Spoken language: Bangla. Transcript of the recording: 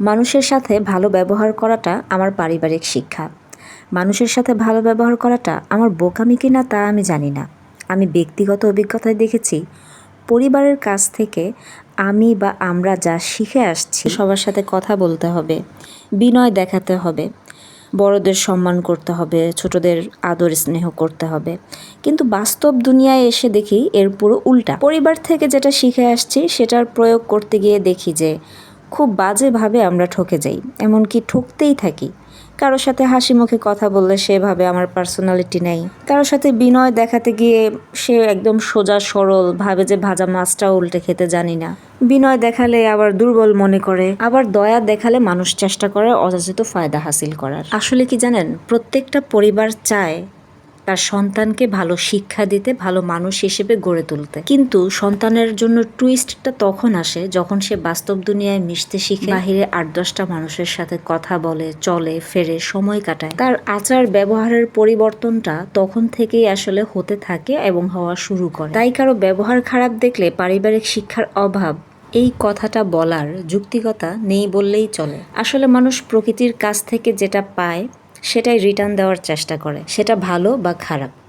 মানুষের সাথে ভালো ব্যবহার করাটা আমার পারিবারিক শিক্ষা। মানুষের সাথে ভালো ব্যবহার করাটা আমার বোকামি কিনা তা আমি জানি না। আমি ব্যক্তিগত অভিজ্ঞতায় দেখেছি, পরিবারের কাছ থেকে আমি বা আমরা যা শিখে আসছি, সবার সাথে কথা বলতে হবে, বিনয় দেখাতে হবে, বড়দের সম্মান করতে হবে, ছোটদের আদর স্নেহ করতে হবে। কিন্তু বাস্তব দুনিয়ায় এসে দেখি এর পুরো উল্টা। পরিবার থেকে যেটা শিখে আসছি, সেটার প্রয়োগ করতে গিয়ে দেখি যে খুব বাজেভাবে আমরা ঠকে যাই, এমনকি ঠকতেই থাকি। কারোর সাথে হাসি মুখে কথা বললে সেভাবে আমার পার্সোনালিটি নেই। কারোর সাথে বিনয় দেখাতে গিয়ে সে একদম সোজা, সরল, ভাবে যে ভাজা মাছটা উল্টে খেতে জানি না। বিনয় দেখালে আবার দুর্বল মনে করে, আবার দয়া দেখালে মানুষ চেষ্টা করে অযাচিত ফায়দা হাসিল করার। আসলে কি জানেন, প্রত্যেকটা পরিবার চায় তার সন্তানকে ভালো শিক্ষা দিতে, ভালো মানুষ হিসেবে গড়ে তুলতে। কিন্তু সন্তানের জন্য টুইস্টটা তখন আসে যখন সে বাস্তব দুনিয়ায় মিশতে শিখে। বাহিরে আট দশটা মানুষের সাথে কথা বলে, চলে, ফেরে, সময় কাটায়। তার আচার ব্যবহারের পরিবর্তনটা তখন থেকেই আসলে হতে থাকে এবং হওয়া শুরু করে। তাই কারও ব্যবহার খারাপ দেখলে পারিবারিক শিক্ষার অভাব, এই কথাটা বলার যুক্তিকতা নেই বললেই চলে। আসলে মানুষ প্রকৃতির কাছ থেকে যেটা পায় সেটাই রিটার্ন দেওয়ার চেষ্টা করে। সেটা ভালো বা খারাপ।